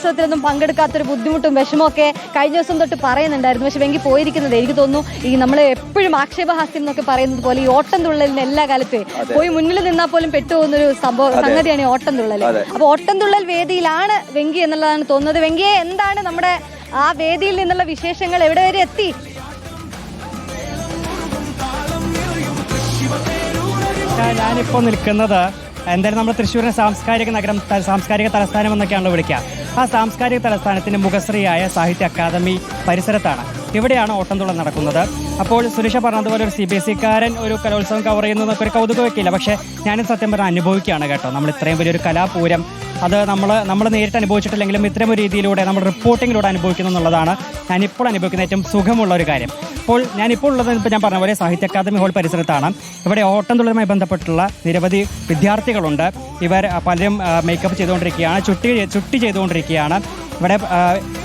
കലോത്സവത്തിലൊന്നും പങ്കെടുക്കാത്തൊരു ബുദ്ധിമുട്ടും വിഷമമൊക്കെ കഴിഞ്ഞ ദിവസം തൊട്ട് പറയുന്നുണ്ടായിരുന്നു. പക്ഷെ വെങ്കി പോയിരിക്കുന്നത് എനിക്ക് തോന്നുന്നു ഈ നമ്മൾ എപ്പോഴും ആക്ഷേപഹാസ്യം എന്നൊക്കെ പറയുന്നത് പോലെ ഈ ഓട്ടം തുള്ളലിന് എല്ലാ കാലത്ത് പോയി മുന്നിൽ നിന്നാൽ പോലും പെട്ടുപോകുന്ന ഒരു സംഭവം സംഗതിയാണ് ഈ ഓട്ടം തുള്ളൽ അപ്പൊ ഓട്ടം തുള്ളൽ വേദിയിലാണ് വെങ്കി എന്നുള്ളതാണ് തോന്നുന്നത്. വെങ്കിയെ എന്താണ് നമ്മുടെ ആ വേദിയിൽ നിന്നുള്ള വിശേഷങ്ങൾ എവിടെ വരെ എത്തി? ഞാനിപ്പോ ഞാനിപ്പോൾ നിൽക്കുന്നത് എന്തായാലും നമ്മൾ തൃശ്ശൂരിനെ സാംസ്കാരിക നഗരം സാംസ്കാരിക തലസ്ഥാനം എന്നൊക്കെയാണല്ലോ വിളിക്കുക. ആ സാംസ്കാരിക തലസ്ഥാനത്തിന്റെ മുഖശ്രീയായ സാഹിത്യ അക്കാദമി പരിസരത്താണ്. ഇവിടെയാണ് ഓട്ടംതുള്ളൽ നടക്കുന്നത്. അപ്പോൾ സുരേഷ പറഞ്ഞതുപോലെ ഒരു സി ബി എസ് ഇക്കാരൻ ഒരു കലോത്സവം കവർ ചെയ്യുന്നതൊക്കെ ഒരു കൗതുകം വെക്കില്ല പക്ഷേ ഞാനും സത്യം പറഞ്ഞാൽ അനുഭവിക്കുകയാണ് കേട്ടോ. നമ്മൾ ഇത്രയും വലിയൊരു കലാപൂരം അത് നമ്മൾ നമ്മൾ നേരിട്ട് അനുഭവിച്ചിട്ടില്ലെങ്കിലും ഇത്തരം ഒരു രീതിയിലൂടെ നമ്മൾ റിപ്പോർട്ടിങ്ങിലൂടെ അനുഭവിക്കുന്നു എന്നുള്ളതാണ് ഞാനിപ്പോൾ അനുഭവിക്കുന്ന ഏറ്റവും സുഖമുള്ള ഒരു കാര്യം. ഇപ്പോൾ ഞാനിപ്പോൾ ഉള്ളത് ഇപ്പോൾ ഞാൻ പറഞ്ഞ പോലെ സാഹിത്യ അക്കാദമി ഹോൾ പരിസരത്താണ്. ഇവിടെ ഓട്ടം തുള്ളലുമായി ബന്ധപ്പെട്ടുള്ള നിരവധി വിദ്യാർത്ഥികളുണ്ട്. ഇവർ പലരും മേക്കപ്പ് ചെയ്തുകൊണ്ടിരിക്കുകയാണ് ചുട്ടി ചുട്ടി ചെയ്തുകൊണ്ടിരിക്കുകയാണ്. ഇവിടെ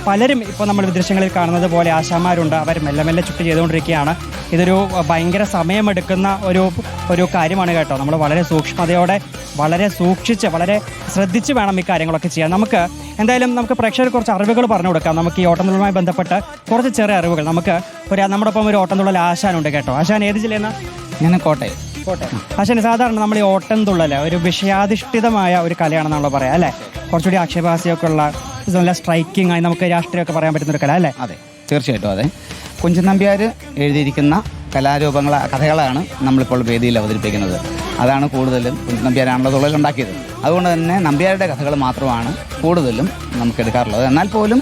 പലരും ഇപ്പോൾ നമ്മൾ ദൃശ്യങ്ങളിൽ കാണുന്നത് പോലെ ആശാമാരുണ്ട് അവർ മെല്ലെ മെല്ലെ ചുട്ട് ചെയ്തുകൊണ്ടിരിക്കുകയാണ്. ഇതൊരു ഭയങ്കര സമയമെടുക്കുന്ന ഒരു ഒരു കാര്യമാണ് കേട്ടോ. നമ്മൾ വളരെ സൂക്ഷ്മതയോടെ വളരെ സൂക്ഷിച്ച് വളരെ ശ്രദ്ധിച്ച് വേണം ഈ കാര്യങ്ങളൊക്കെ ചെയ്യാൻ. നമുക്ക് എന്തായാലും നമുക്ക് പ്രേക്ഷകർ കുറച്ച് അറിവുകൾ പറഞ്ഞു കൊടുക്കാം. നമുക്ക് ഈ ഓട്ടംതുള്ളലുമായി ബന്ധപ്പെട്ട് കുറച്ച് ചെറിയ അറിവുകൾ. നമുക്ക് ഒരു നമ്മുടെ ഒപ്പം ഒരു ഓട്ടംതുള്ളൽ ആശാനുണ്ട് കേട്ടോ. ആശാൻ ഏത് ജില്ലയിൽ നിന്ന് ഞാൻ കോട്ടയം. കോട്ടയം. ആശാൻ സാധാരണ നമ്മൾ ഈ ഓട്ടംതുള്ളൽ ഒരു വിഷയാധിഷ്ഠിതമായ ഒരു കലയാണെന്നാണല്ലോ പറയാം അല്ലേ? കുറച്ചുകൂടി ആക്ഷേപഹാസ്യമൊക്കെ ഉള്ള നല്ല സ്ട്രൈക്കിംഗ് ആയി നമുക്ക് രാഷ്ട്രീയമൊക്കെ പറയാൻ പറ്റുന്ന ഒരു കല അല്ലേ? അതെ തീർച്ചയായിട്ടും അതെ. കുഞ്ചൻ നമ്പ്യാർ എഴുതിയിരിക്കുന്ന കലാരൂപങ്ങൾ കഥകളാണ് നമ്മളിപ്പോൾ വേദിയിൽ അവതരിപ്പിക്കുന്നത്. അതാണ് കൂടുതലും കുഞ്ചൻ നമ്പ്യാരാണല്ലോ തുള്ളലുണ്ടാക്കിയത്. അതുകൊണ്ട് തന്നെ നമ്പ്യാരുടെ കഥകൾ മാത്രമാണ് കൂടുതലും നമുക്ക് എടുക്കാറുള്ളത്. എന്നാൽ പോലും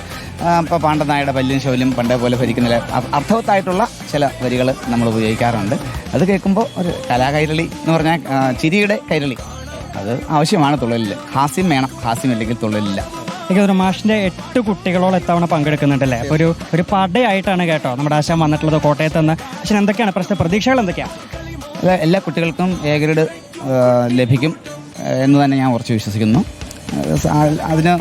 ഇപ്പോൾ പാണ്ഡനായുടെ പല്ലും ശോലും പണ്ടേ പോലെ ഭരിക്കുന്ന അർത്ഥവത്തായിട്ടുള്ള ചില വരികൾ നമ്മൾ ഉപയോഗിക്കാറുണ്ട്. അത് കേൾക്കുമ്പോൾ ഒരു കലാകൈരളി എന്ന് പറഞ്ഞാൽ ചിരിയുടെ കൈരളി. അത് ആവശ്യമാണ് തുള്ളലിൽ ഹാസ്യം വേണം. ഹാസ്യം ഇല്ലെങ്കിൽ തുള്ളലില്ല. എനിക്ക് തോന്നുന്നു മാഷിന്റെ എട്ട് കുട്ടികളോളം എത്തവണ പങ്കെടുക്കുന്നുണ്ടല്ലേ? അപ്പോൾ ഒരു ഒരു പടയായിട്ടാണ് കേട്ടോ നമ്മുടെ ആശാൻ വന്നിട്ടുള്ളത് കോട്ടയത്ത് നിന്ന്. പക്ഷേ എന്തൊക്കെയാണ് പ്രശ്ന? പ്രതീക്ഷകൾ എന്തൊക്കെയാണ് എല്ലാ- എല്ലാ കുട്ടികൾക്കും എ ഗ്രേഡ് ലഭിക്കും എന്ന് തന്നെ ഞാൻ ഉറച്ചു വിശ്വസിക്കുന്നു. അതിന്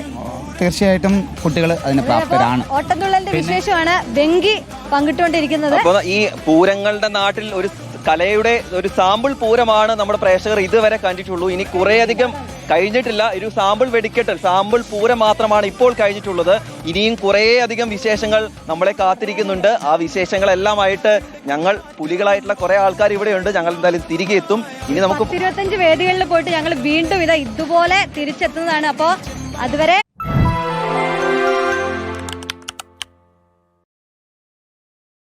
തീർച്ചയായിട്ടും കുട്ടികൾ അതിന് പ്രാപ്തരാണ്. ഓട്ടംതുള്ളലിന്റെ വിശേഷമാണ് വെങ്കി പങ്കിട്ടുകൊണ്ടിരിക്കുന്നത്. ഈ പൂരങ്ങളുടെ നാട്ടിൽ ഒരു കലയുടെ ഒരു സാമ്പിൾ പൂരമാണ് നമ്മുടെ പ്രേക്ഷകർ ഇതുവരെ കണ്ടിട്ടുള്ളൂ. ഇനി കുറേയധികം കഴിഞ്ഞിട്ടില്ല. ഒരു സാമ്പിൾ വെടിക്കെട്ടൽ സാമ്പിൾ പൂരം മാത്രമാണ് ഇപ്പോൾ കഴിഞ്ഞിട്ടുള്ളത്. ഇനിയും കുറേയധികം വിശേഷങ്ങൾ നമ്മളെ കാത്തിരിക്കുന്നുണ്ട്. ആ വിശേഷങ്ങളെല്ലാമായിട്ട് ഞങ്ങൾ പുലികളായിട്ടുള്ള കുറെ ആൾക്കാർ ഇവിടെയുണ്ട്. ഞങ്ങൾ എന്തായാലും തിരികെ എത്തും. ഇനി നമുക്ക് ഇരുപത്തഞ്ച് വേദികളിൽ പോയിട്ട് ഞങ്ങൾ വീണ്ടും ഇതാ ഇതുപോലെ തിരിച്ചെത്തുന്നതാണ്. അപ്പോൾ അതുവരെ